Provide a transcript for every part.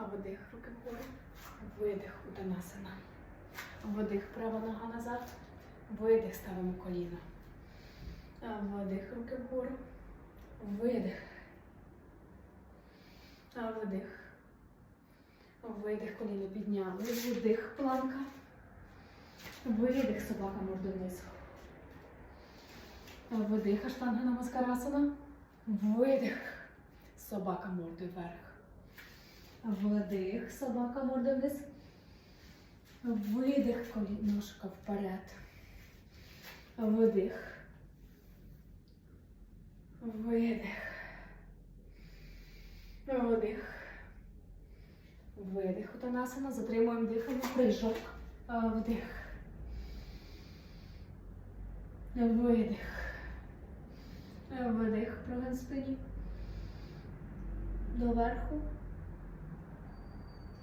А вдих, руки вгору. Видих, утанасана. Вдих, права нога назад. Видих, ставимо коліно. А Вдих, руки вгору. Видих. Вдих. Видих, коліно підняли. Вдих, планка. Видих, собака морду вниз. Вдих, аштанга намаскарасана. Видих, собака мордою вверх. Вдих, собака морда вниз. Видих, ножка вперед. Вдих. Видих. Вдих. Видих. Утанасана. Затримуємо дихання. Прижок. Вдих. Видих. Вдих. Прогин спині. Доверху.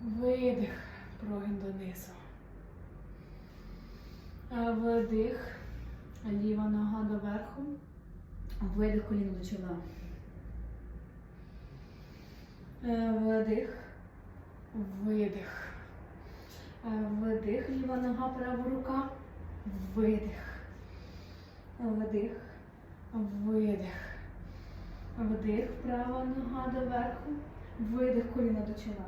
Видих. Прогин донизу. Вдих. Ліва нога доверху. Видих коліно до чола. Е, Вдих. Видих. Е, Вдих. Ліва нога, права рука. Видих. Вдих. Видих. Вдих. Права нога доверху. Видих коліно до чола.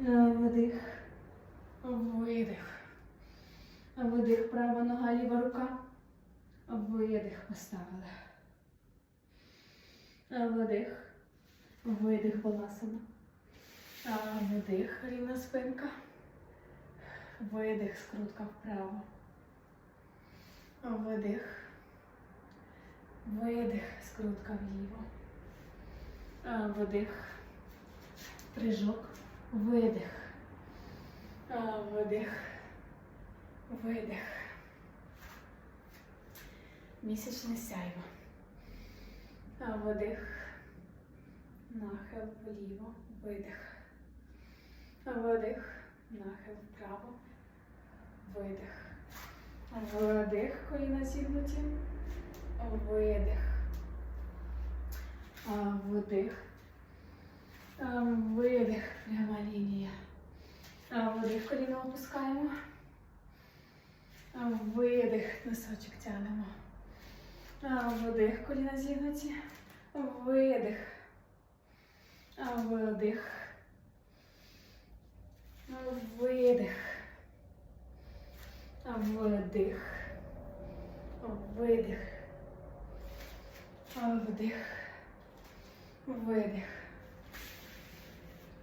Е, Вдих. Видих. Видих. Права нога, ліва рука. Видих поставили. Вдих. Видих баласана. Вдих, рівна спинка. Видих, скрутка вправо. Вдих. Видих, скрутка вліво. Вдих. Прижок. Видих. Вдих. Видих. Місячне сяйво. А Вдих. Нахил вліво. Видих. Вдих. Нахил вправо. Видих. Вдих. Коліна зігнуті. Видих. Вдих. Видих. Пряма лінія. А, Вдих. Коліно опускаємо. Видих. Носочок тягнемо. Вдих. Коліна зігнуті. Видих. А, Вдих. Видих. Вдих. Видих. Вдих. Видих.